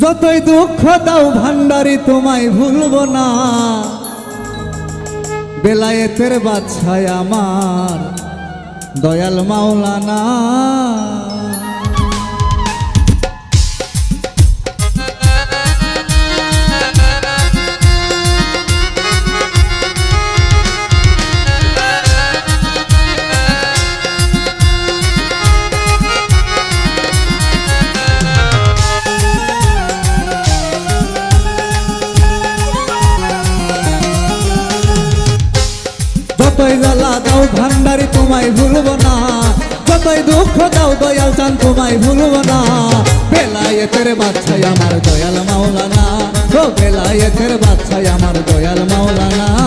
যতই দুঃখ দাও ভান্ডারি তোমায় ভুলব না। বেলায়েতের বাচ্চায় আমার দয়াল মাওলানা। যতই জ্বালা দাও, ভান্ডারি তোমায় ভুলব না। যতই দুঃখ দাও, দয়াল চান তোমায় ভুলব না। বেলায়েতের বাচ্চাই আমার দয়াল মাওলানা। ও বেলায়েতের বাচ্চাই আমার দয়াল মাওলানা।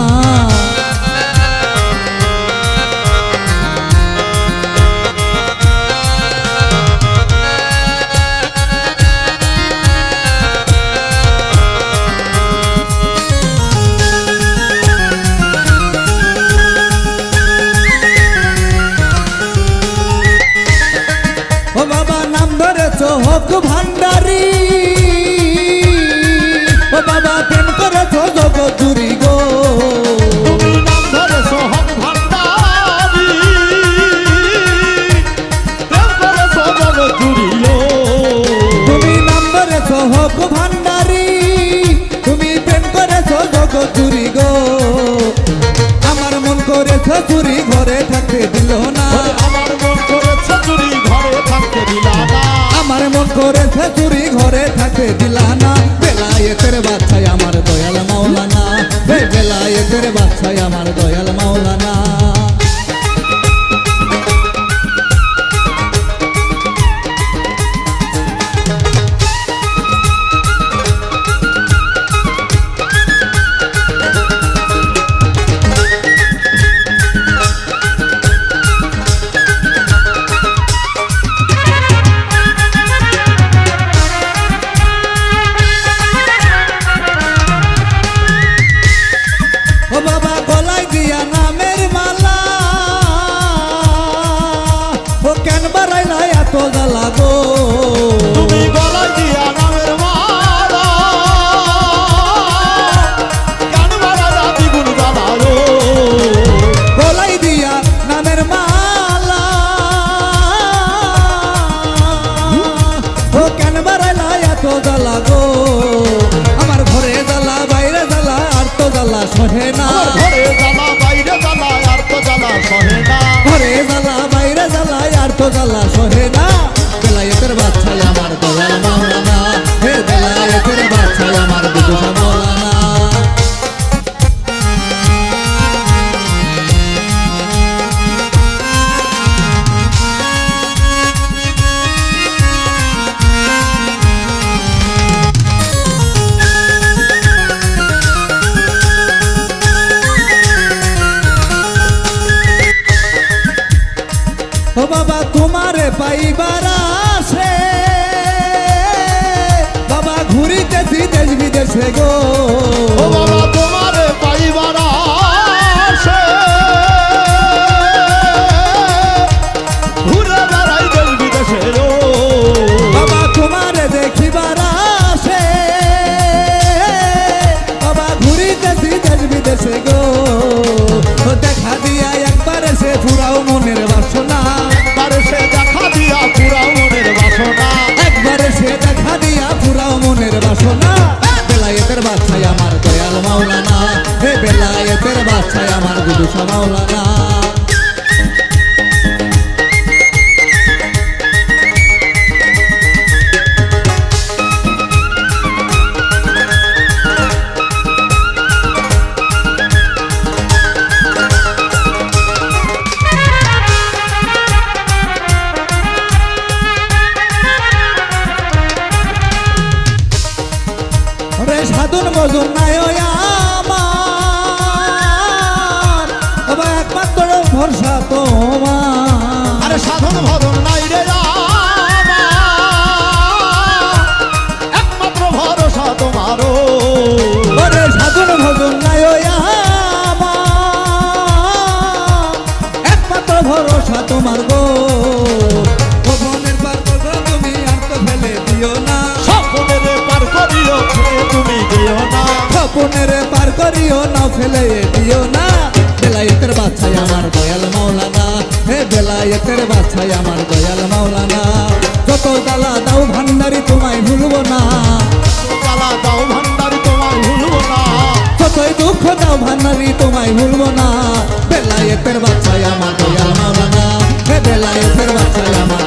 ঘরে থাকতে দিল না। আমার মন করেছে চুরি ঘরে থাকতে দিল না। আমার মন করেছে চুরি ঘরে থাকতে দিল না। বেলায়েতের বাচ্চাই আমার দয়াল মাওলানা। বেলায় বেলায়েতের বাচ্চায় আমার দয়াল মাওলানা। জ্বালা গো। আমার ঘরে জ্বালা বাইরে জ্বালা আর তো জ্বালা সহে না। ঘরে জ্বালা বাইরে জ্বালা আর তো জ্বালা সহে না। ঘরে জ্বালা বাইরে জ্বালা আর তো জ্বালা সহে না। পাইবার আসে। বাবা ঘুরিতেছি দেশ বিদেশে গো। বাবা তোমারে পাইবার আসে। ঘুরে বেড়াই দেশ বিদেশে ও বাবা তোমারে দেখিবার আসে। বাবা ঘুরিতেছি দেশ বিদেশে গো। মনের বাসনা। বেলায়েতের বাচ্চায় আমার দয়াল মাওলানা। হে বেলায়েতের বাচ্চায় আমার গুরু মাওলানা মজন নাই আমার বাবা একমাত্র ভরসা তোমার আরে সাধন ভজন নাই রে একমাত্র ভরসা তোমার গো। আপনের পার করিও না ফেলে দিও না। বেলায়েতের বাছাই আমার দয়াল মাওলানা। হে বেলায়েতের বাছাই আমার দয়াল মাওলানা। যত জ্বালা দাও ভান্ডারি তোমায় ভুলব না। জ্বালা দাও ভান্ডারি তোমায় ভুলবো না। দুঃখ দাও ভান্ডারি তোমায় ভুলবো না। বেলায়েতের বাছাই আমার দয়াল মাওলানা। হে বেলায়েতের বাছাই আমার